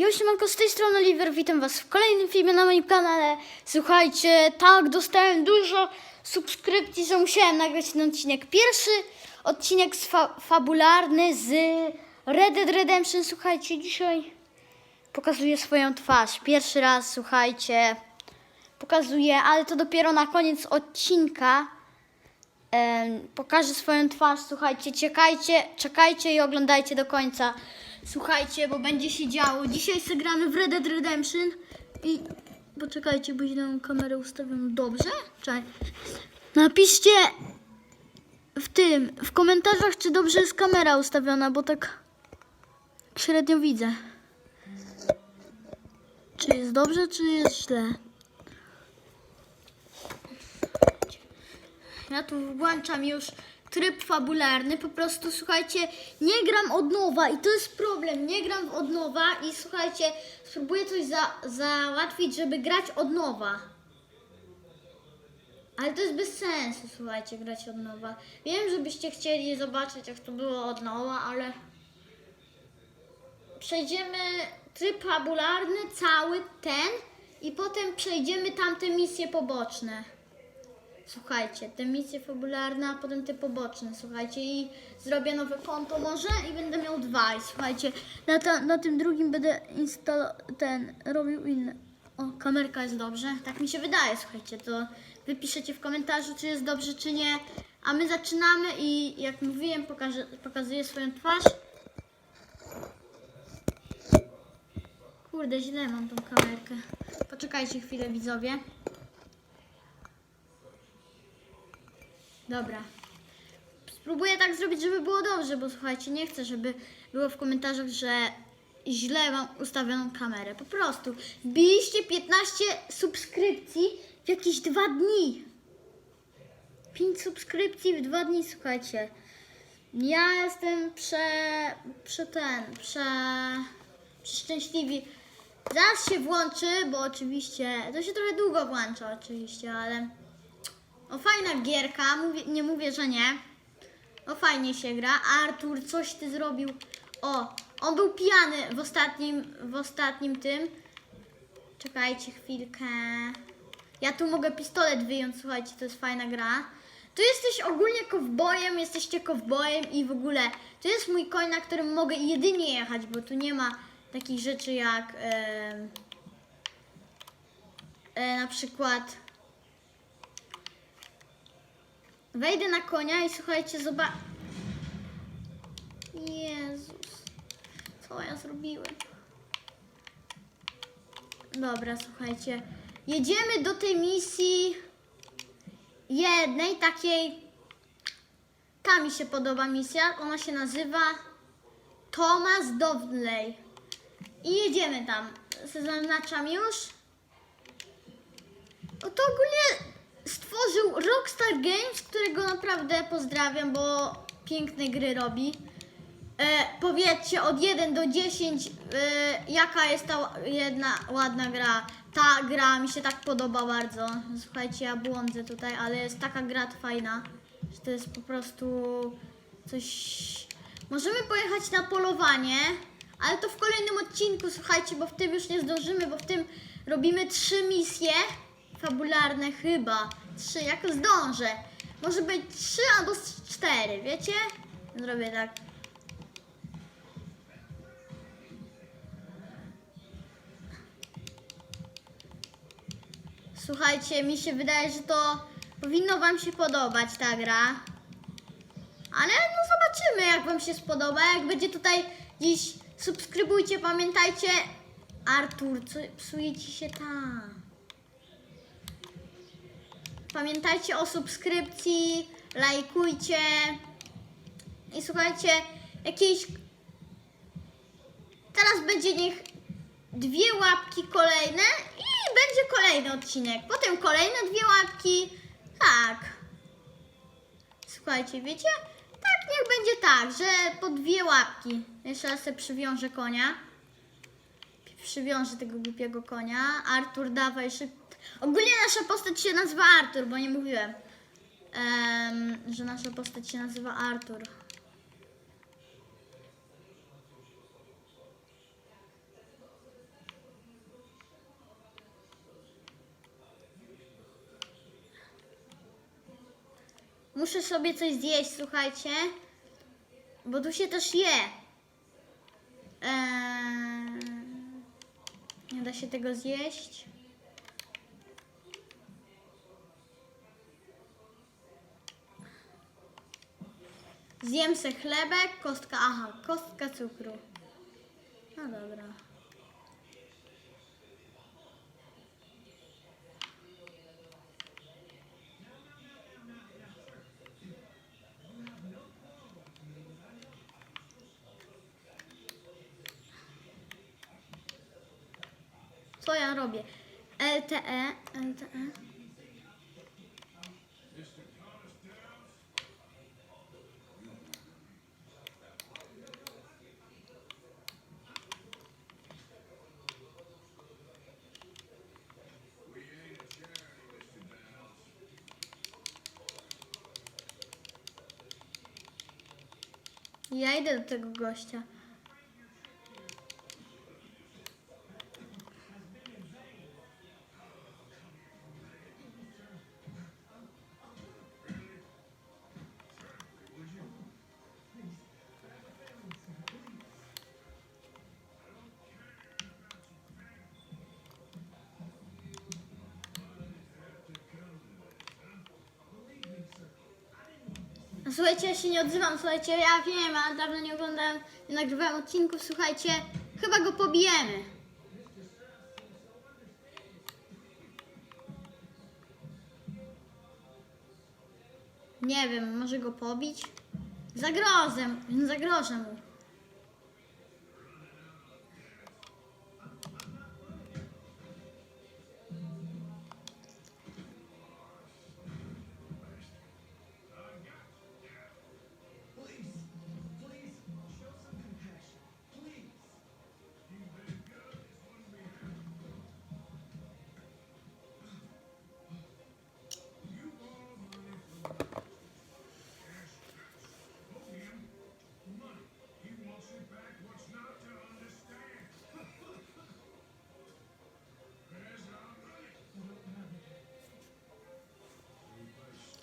Jo, siemanko, z tej strony Oliver, witam was w kolejnym filmie na moim kanale. Słuchajcie, tak, dostałem dużo subskrypcji, że musiałem nagrać ten odcinek. Pierwszy odcinek sfa- fabularny z Red Dead Redemption. Słuchajcie, dzisiaj pokazuję swoją twarz. Pierwszy raz, słuchajcie, pokazuję, ale to dopiero na koniec odcinka. Em, pokażę swoją twarz. Słuchajcie, czekajcie, czekajcie i oglądajcie do końca. Słuchajcie, bo będzie się działo. Dzisiaj sobie gramy w Red Dead Redemption i poczekajcie, bo źle kamerę ustawioną. Dobrze? Czekaj. Napiszcie w tym, w komentarzach, czy dobrze jest kamera ustawiona, bo tak średnio widzę. Czy jest dobrze, czy jest źle? Ja tu włączam już tryb fabularny. Po prostu słuchajcie, nie gram od nowa i to jest problem. Nie gram od nowa i słuchajcie, spróbuję coś za, załatwić, żeby grać od nowa. Ale to jest bez sensu, słuchajcie, grać od nowa. Wiem, żebyście chcieli zobaczyć, jak to było od nowa, ale przejdziemy tryb fabularny, cały ten i potem przejdziemy tamte misje poboczne. Słuchajcie, te misje fabularne, a potem te poboczne, słuchajcie, i zrobię nowe konto może i będę miał dwa. I słuchajcie, na, ta, na tym drugim będę instalował, ten, robił inne. O, kamerka jest dobrze, tak mi się wydaje, słuchajcie, to wy piszecie w komentarzu, czy jest dobrze, czy nie. A my zaczynamy i jak mówiłem, pokażę, pokazuję swoją twarz. Kurde, źle mam tą kamerkę. Poczekajcie chwilę, widzowie. Dobra. Spróbuję tak zrobić, żeby było dobrze, bo słuchajcie, nie chcę, żeby było w komentarzach, że źle mam ustawioną kamerę. Po prostu wbiliście 15 subskrypcji w jakieś dwa dni. 5 subskrypcji w dwa dni, słuchajcie. Ja jestem prze... prze ten... prze... przeszczęśliwi. Zaraz się włączy, bo oczywiście... to się trochę długo włącza oczywiście, ale... O, fajna gierka, mówię, nie mówię, że nie. O, fajnie się gra. Artur, coś ty zrobił. O, on był pijany w ostatnim, w ostatnim tym. Czekajcie chwilkę. Ja tu mogę pistolet wyjąć, słuchajcie, to jest fajna gra. Tu jesteś ogólnie kowbojem, jesteście kowbojem i w ogóle to jest mój koń, na którym mogę jedynie jechać, bo tu nie ma takich rzeczy jak e, na przykład Wejdę na konia i słuchajcie, zobacz. Jezus, co ja zrobiłem? Dobra, słuchajcie. Jedziemy do tej misji jednej takiej. Ta mi się podoba misja. Ona się nazywa Thomas Dovley. I jedziemy tam. Zaznaczam już. O to ogólnie stworzył Rockstar Games, którego naprawdę pozdrawiam, bo piękne gry robi. E, powiedzcie od 1 do 10, e, jaka jest ta jedna ładna gra. Ta gra mi się tak podoba bardzo. Słuchajcie, ja błądzę tutaj, ale jest taka gra fajna, że to jest po prostu coś... Możemy pojechać na polowanie, ale to w kolejnym odcinku, słuchajcie, bo w tym już nie zdążymy, bo w tym robimy trzy misje fabularne chyba. Trzy, jako zdążę. Może być trzy albo cztery, wiecie? Zrobię tak. Słuchajcie, mi się wydaje, że to powinno Wam się podobać ta gra. Ale no zobaczymy, jak Wam się spodoba. Jak będzie tutaj dziś, subskrybujcie, pamiętajcie. Artur, co psuje Ci się tam? Pamiętajcie o subskrypcji, lajkujcie. I słuchajcie, jakieś. Teraz będzie niech dwie łapki kolejne i będzie kolejny odcinek. Potem kolejne dwie łapki. Tak. Słuchajcie, wiecie? Tak, niech będzie tak, że po dwie łapki. Jeszcze raz sobie przywiążę konia. Przywiążę tego głupiego konia. Artur, dawaj szybko. Ogólnie nasza postać się nazywa Artur, bo nie mówiłem, że nasza postać się nazywa Artur. Muszę sobie coś zjeść, słuchajcie, bo tu się też je. Eee, nie da się tego zjeść. Zjem se chlebek, kostka, aha, kostka cukru. No dobra. Co ja robię? LTE, LTE. Ja idę do tego gościa. Słuchajcie, ja się nie odzywam, słuchajcie, ja wiem, ale dawno nie oglądałem, nie nagrywałem odcinków, słuchajcie, chyba go pobijemy. Nie wiem, może go pobić? Zagrożę, zagrożę mu.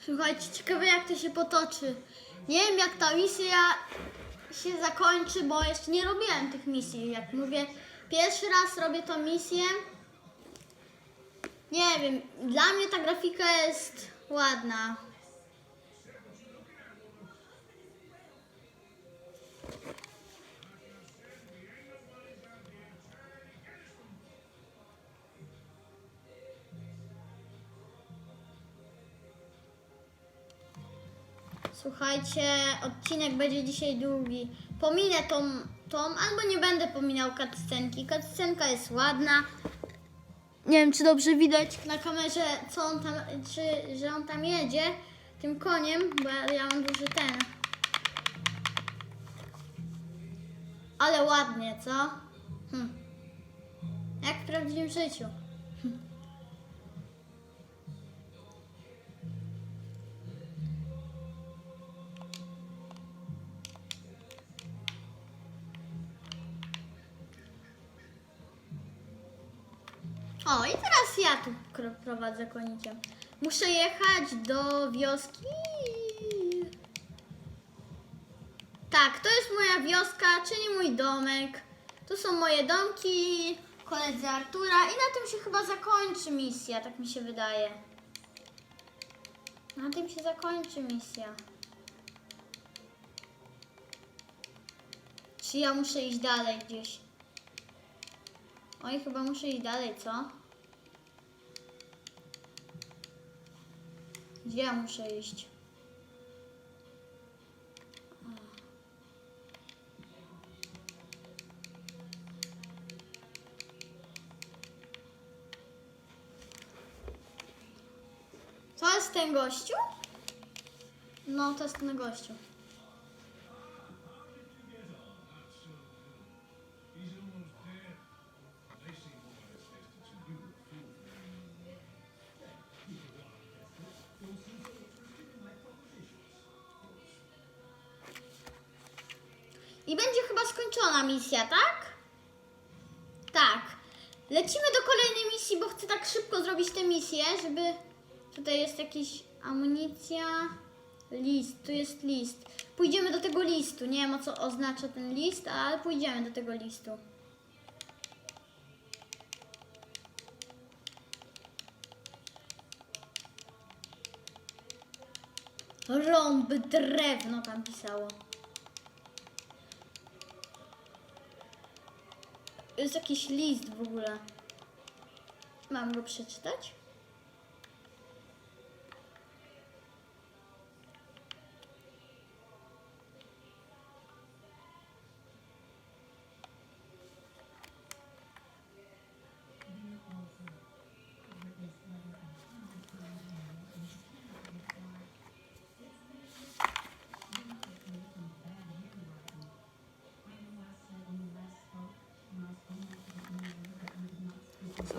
Słuchajcie, ciekawe jak to się potoczy. Nie wiem jak ta misja się zakończy, bo jeszcze nie robiłem tych misji. Jak mówię, pierwszy raz robię tą misję. Nie wiem, dla mnie ta grafika jest ładna. Słuchajcie, odcinek będzie dzisiaj długi. Pominę tą, tą albo nie będę pominał cutscenki. Cutscenka jest ładna. Nie wiem, czy dobrze widać na kamerze, co on tam, czy, że on tam jedzie tym koniem, bo ja, ja mam duży ten. Ale ładnie, co? Hm. Jak w prawdziwym życiu. O, i teraz ja tu prowadzę konikiem. Muszę jechać do wioski. Tak, to jest moja wioska, czyli mój domek. Tu są moje domki, koledzy Artura i na tym się chyba zakończy misja, tak mi się wydaje. Na tym się zakończy misja. Czy ja muszę iść dalej gdzieś? Oj, chyba muszę iść dalej, co? Gdzie ja muszę iść? To jest ten gościu? No, to jest ten gościu. Misja, tak? Tak. Lecimy do kolejnej misji, bo chcę tak szybko zrobić tę misję, żeby... Tutaj jest jakaś amunicja. List, tu jest list. Pójdziemy do tego listu. Nie wiem o co oznacza ten list, ale pójdziemy do tego listu. Rąb drewno tam pisało. Jest jakiś list w ogóle. Mam go przeczytać?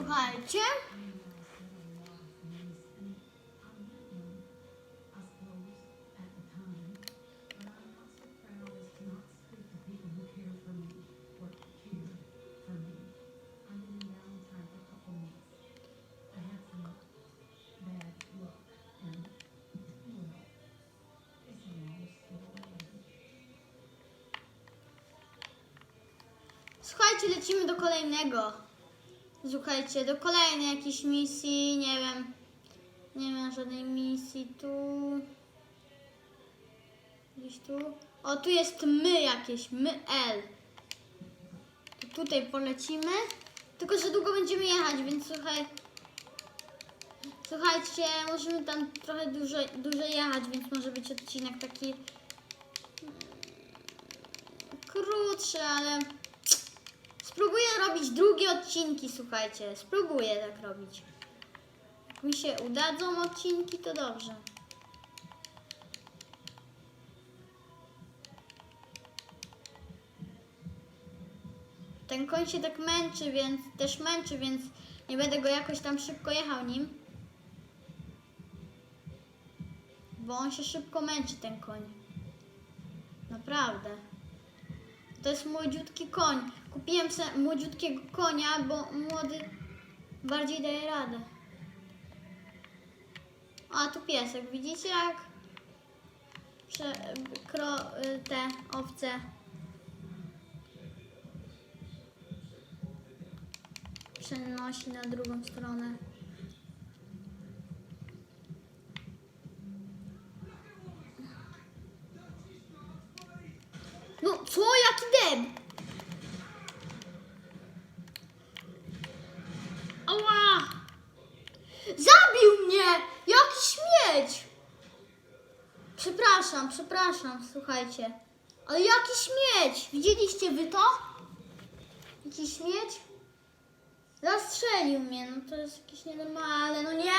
Słuchajcie. Słuchajcie, lecimy do kolejnego. Słuchajcie, do kolejnej jakiejś misji, nie wiem. Nie ma żadnej misji tu. Gdzieś tu. O, tu jest my jakieś, my L. To tutaj polecimy. Tylko, że długo będziemy jechać, więc słuchaj. Słuchajcie, musimy tam trochę dłużej, dłużej jechać, więc może być odcinek taki mm, krótszy, ale spróbuję robić drugie odcinki, słuchajcie. Spróbuję tak robić. Mi się udadzą odcinki, to dobrze. Ten koń się tak męczy, więc też męczy, więc nie będę go jakoś tam szybko jechał nim. Bo on się szybko męczy, ten koń. Naprawdę. To jest młodziutki koń. Kupiłem sobie młodziutkiego konia, bo młody bardziej daje radę. A tu piesek, widzicie jak kro, y, te owce przenosi na drugą stronę. No co, jaki deb? Ała! Zabił mnie! Jaki śmieć! Przepraszam, przepraszam, słuchajcie. Ale jaki śmieć! Widzieliście wy to? Jaki śmieć? Zastrzelił mnie, no to jest jakieś nienormalne. No nie,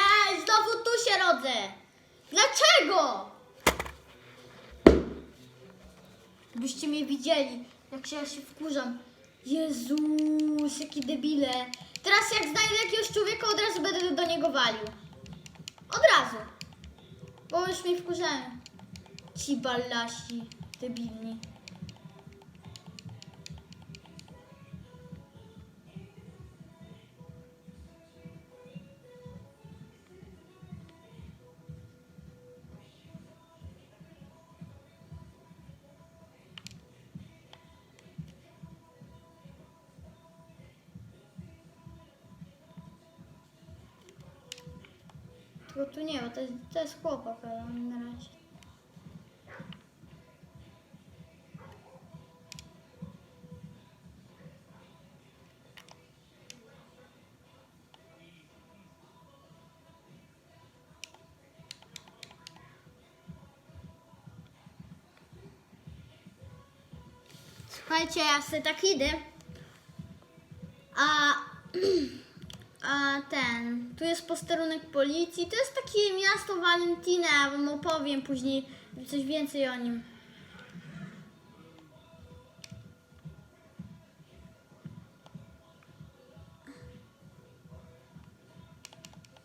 znowu tu się rodzę! Dlaczego? Byście mnie widzieli, jak się ja się wkurzam. Jezus, jaki debile. Teraz jak znajdę jakiegoś człowieka, od razu będę do niego walił. Od razu. Bo już mnie wkurzają. Ci ballasi, debilni. Tylko tu nie ma, to jest, to jest chłopak, ale on na razie. Słuchajcie, ja sobie tak idę, a A ten, tu jest posterunek policji. To jest takie miasto Valentina, ja wam opowiem później coś więcej o nim.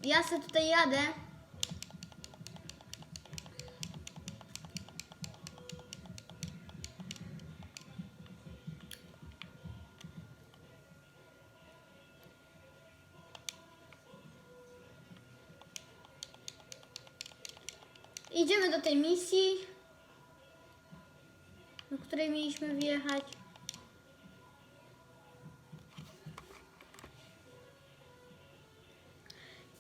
Ja se tutaj jadę. Do tej misji, do której mieliśmy wjechać.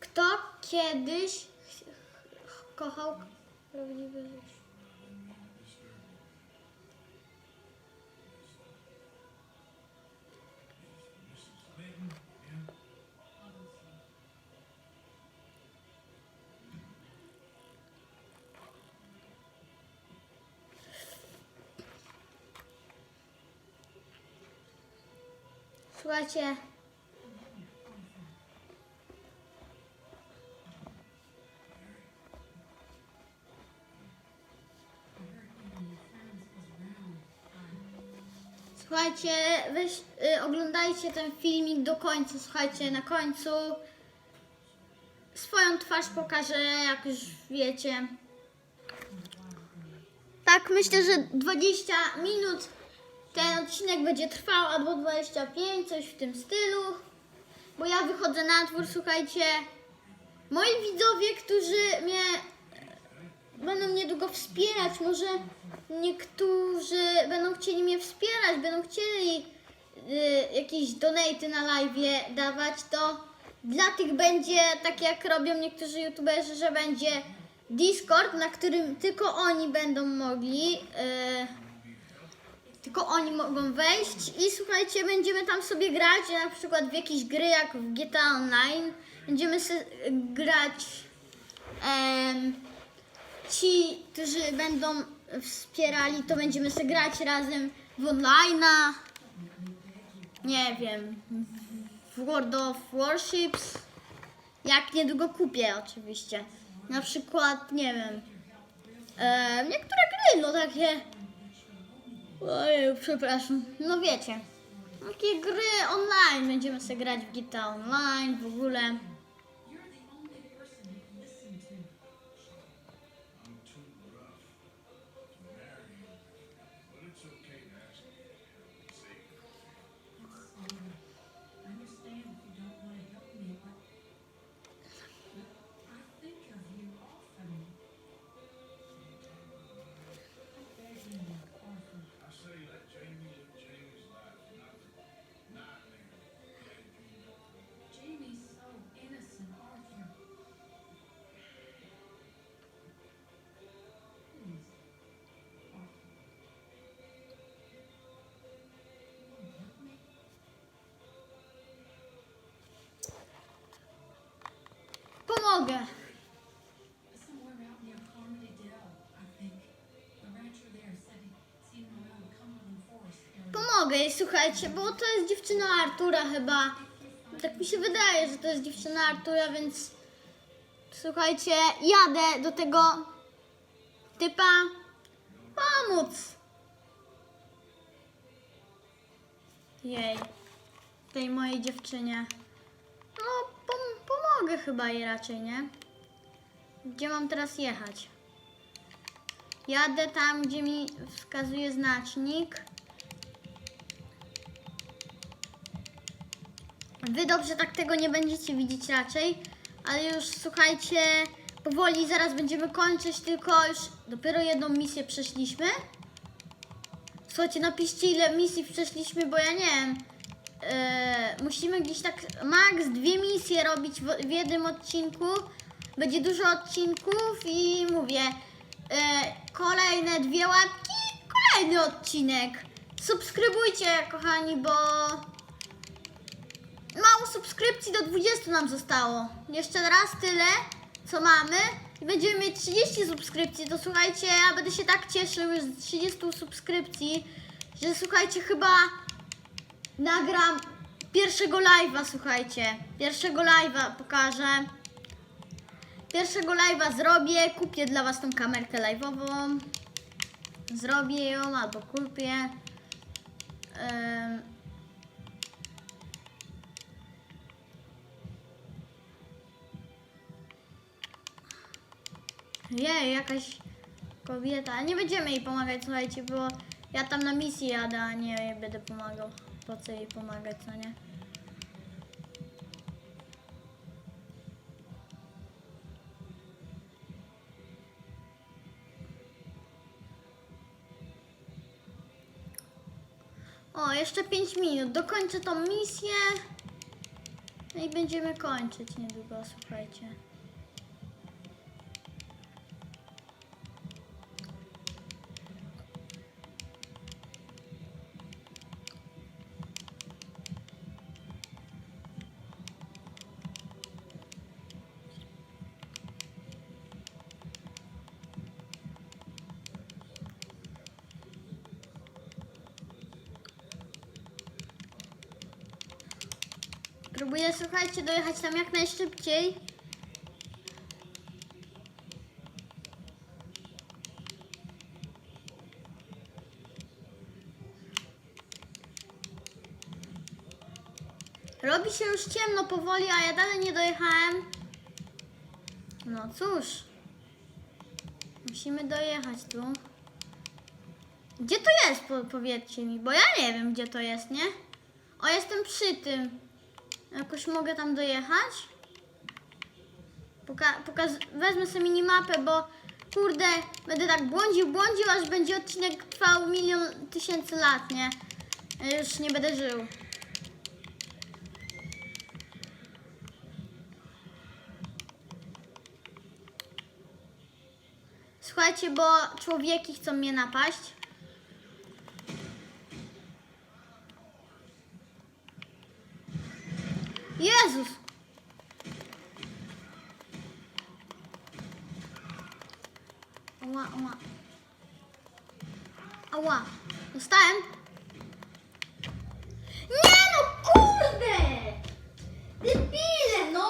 Kto kiedyś ch- ch- kochał prawdziwe życie? Słuchajcie. Słuchajcie, weź, y, oglądajcie ten filmik do końca. Słuchajcie, na końcu swoją twarz pokażę, jak już wiecie. Tak, myślę, że 20 minut ten odcinek będzie trwał, albo 25, coś w tym stylu. Bo ja wychodzę na dwór, słuchajcie. Moi widzowie, którzy mnie będą niedługo wspierać, może niektórzy będą chcieli mnie wspierać, będą chcieli y, jakieś donaty na live dawać, to dla tych będzie tak jak robią niektórzy youtuberzy, że będzie Discord, na którym tylko oni będą mogli. y, tylko oni mogą wejść i słuchajcie, będziemy tam sobie grać, na przykład w jakieś gry jak w GTA Online. Będziemy grać em, ci, którzy będą wspierali, to będziemy sobie grać razem w online'a. Nie wiem, w World of Warships. Jak niedługo kupię oczywiście. Na przykład, nie wiem, em, niektóre gry, no takie Ojej, przepraszam. No wiecie. Takie gry online. Będziemy sobie grać w GTA Online w ogóle. Area. Pomogę jej, słuchajcie, bo to jest dziewczyna Artura chyba. Tak mi się wydaje, że to jest dziewczyna Artura, więc słuchajcie, jadę do tego typa pomóc. Jej, tej mojej dziewczynie. No, pom- pomogę chyba jej raczej, nie? Gdzie mam teraz jechać? Jadę tam, gdzie mi wskazuje znacznik. Wy dobrze tak tego nie będziecie widzieć raczej, ale już słuchajcie, powoli zaraz będziemy kończyć, tylko już dopiero jedną misję przeszliśmy. Słuchajcie, napiszcie ile misji przeszliśmy, bo ja nie wiem. Eee, musimy gdzieś tak max dwie misje robić w, w jednym odcinku. Będzie dużo odcinków i mówię, e, kolejne dwie łapki, kolejny odcinek. Subskrybujcie, kochani, bo mało subskrypcji do 20 nam zostało. Jeszcze raz tyle, co mamy. I będziemy mieć 30 subskrypcji. To słuchajcie, ja będę się tak cieszył już z 30 subskrypcji, że słuchajcie, chyba nagram pierwszego live'a, słuchajcie. Pierwszego live'a pokażę. Pierwszego live'a zrobię, kupię dla was tą kamerkę live'ową. Zrobię ją albo kupię. Jej, jakaś kobieta. Nie będziemy jej pomagać, słuchajcie, bo ja tam na misji jadę, a nie będę pomagał po co jej pomagać, no nie? O, jeszcze 5 minut. Dokończę tą misję. No i będziemy kończyć niedługo, słuchajcie. Słuchajcie, dojechać tam jak najszybciej. Robi się już ciemno powoli, a ja dalej nie dojechałem. No cóż. Musimy dojechać tu. Gdzie to jest, po, powiedzcie mi, bo ja nie wiem, gdzie to jest, nie? O, jestem przy tym. Jakoś mogę tam dojechać? Poka- pokaz- wezmę sobie minimapę, bo kurde, będę tak błądził, błądził, aż będzie odcinek trwał milion tysięcy lat, nie? Już nie będę żył. Słuchajcie, bo człowieki chcą mnie napaść. Ała, ała. Ała. Dostałem. Nie no, kurde! Debile, no!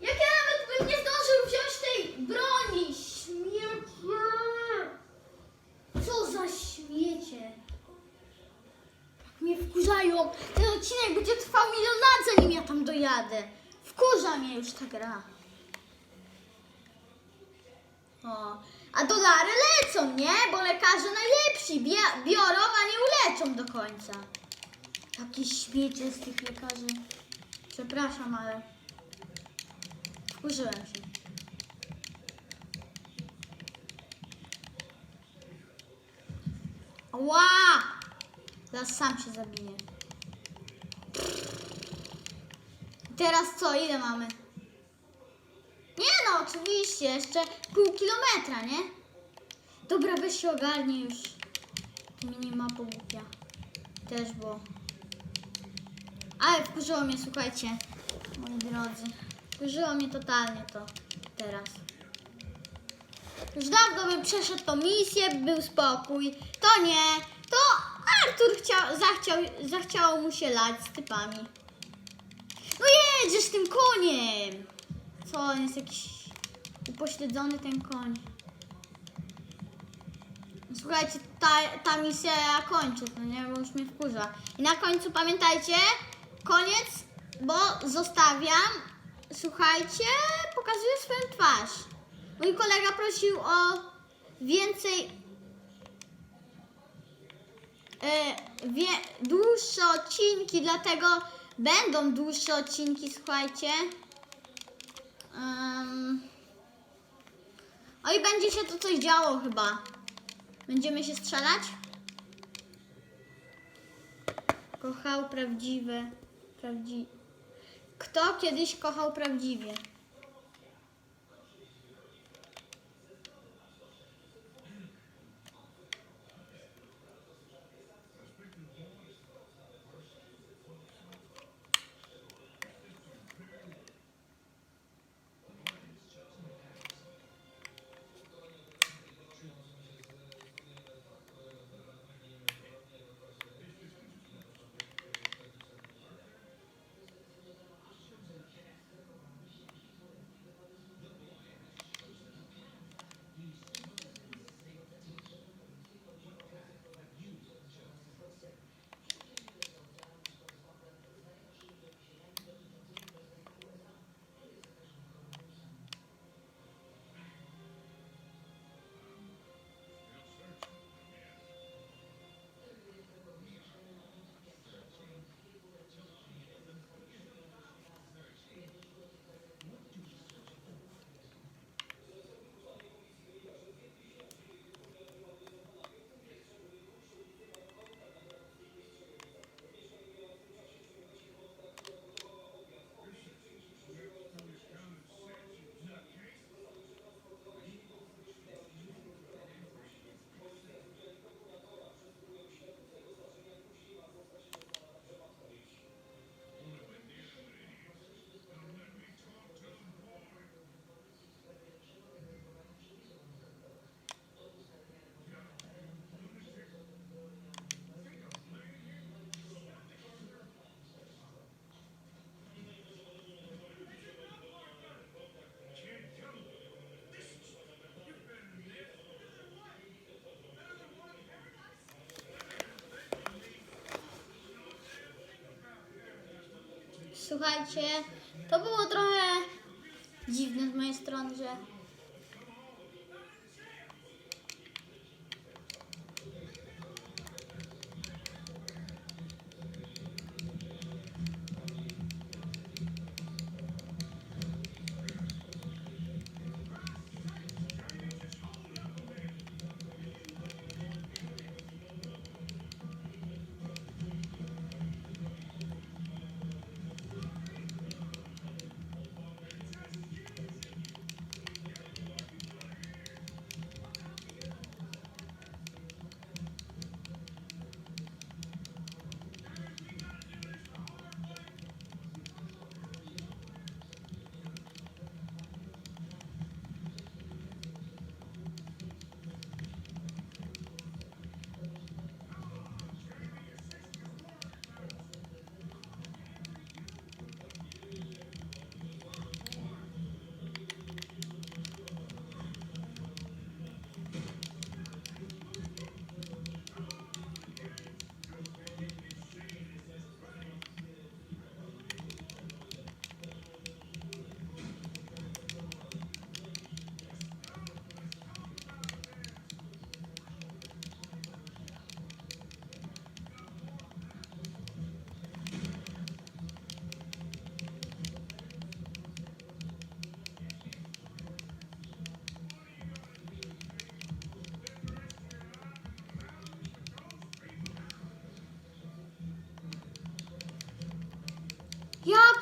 Jak ja nawet bym nie zdążył wziąć tej broni, śmiecie! Co za śmiecie! Jak mnie wkurzają! Ten odcinek będzie trwał milion lat, zanim ja tam dojadę. Wkurza mnie już ta gra. O, a dolary lecą, nie? Bo lekarze najlepsi biorą, a nie uleczą do końca. Takie śmiecie z tych lekarzy. Przepraszam, ale wkurzyłem się. Ła! Teraz sam się zabiję. Teraz co? Ile mamy? No, oczywiście, jeszcze pół kilometra, nie? Dobra, weź się ogarnie już. Minimapa głupia. Też było. Ale wkurzyło mnie, słuchajcie, moi drodzy. Wkurzyło mnie totalnie to teraz. Już dawno bym przeszedł tą misję, by był spokój. To nie, to Artur chciał, zachciał, zachciało mu się lać z typami. No jedziesz tym koniem! Co, jest jakiś upośledzony ten koń. Słuchajcie, ta, ta misja ja kończę, to nie, bo już mnie wkurza. I na końcu pamiętajcie, koniec, bo zostawiam, słuchajcie, pokazuję swoją twarz. Mój kolega prosił o więcej, e, wie, dłuższe odcinki, dlatego będą dłuższe odcinki, słuchajcie. Um, będzie się tu coś działo chyba. Będziemy się strzelać? Kochał prawdziwe. Prawdzi... Kto kiedyś kochał prawdziwie? Słuchajcie, to było trochę dziwne z mojej strony, że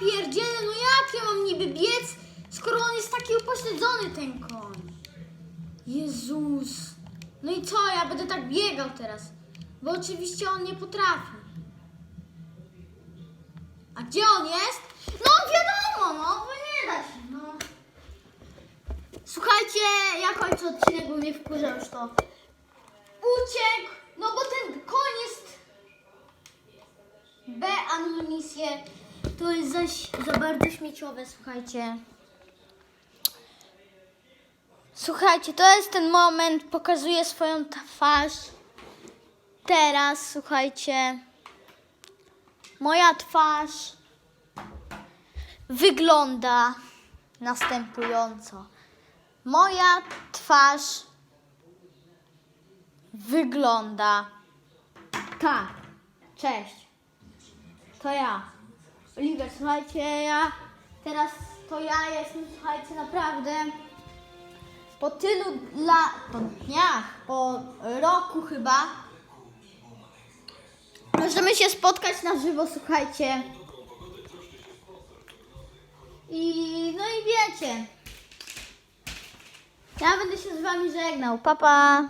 pierdzielę, no jak ja mam niby biec, skoro on jest taki upośledzony ten koń. Jezus. No i co, ja będę tak biegał teraz, bo oczywiście on nie potrafi. A gdzie on jest? No wiadomo, no, bo nie da się, no. Słuchajcie, ja kończę odcinek, bo mnie wkurza już to. Uciekł, no bo ten koń jest B anonimisję. To jest zaś za bardzo śmieciowe, słuchajcie. Słuchajcie, to jest ten moment, pokazuję swoją twarz. Teraz, słuchajcie, moja twarz wygląda następująco. Moja twarz wygląda tak. Cześć. To ja. Oliver, słuchajcie, ja teraz to ja jestem, słuchajcie, naprawdę po tylu la, po dniach, po roku chyba możemy się spotkać na żywo, słuchajcie. I no i wiecie. Ja będę się z wami żegnał. Pa pa.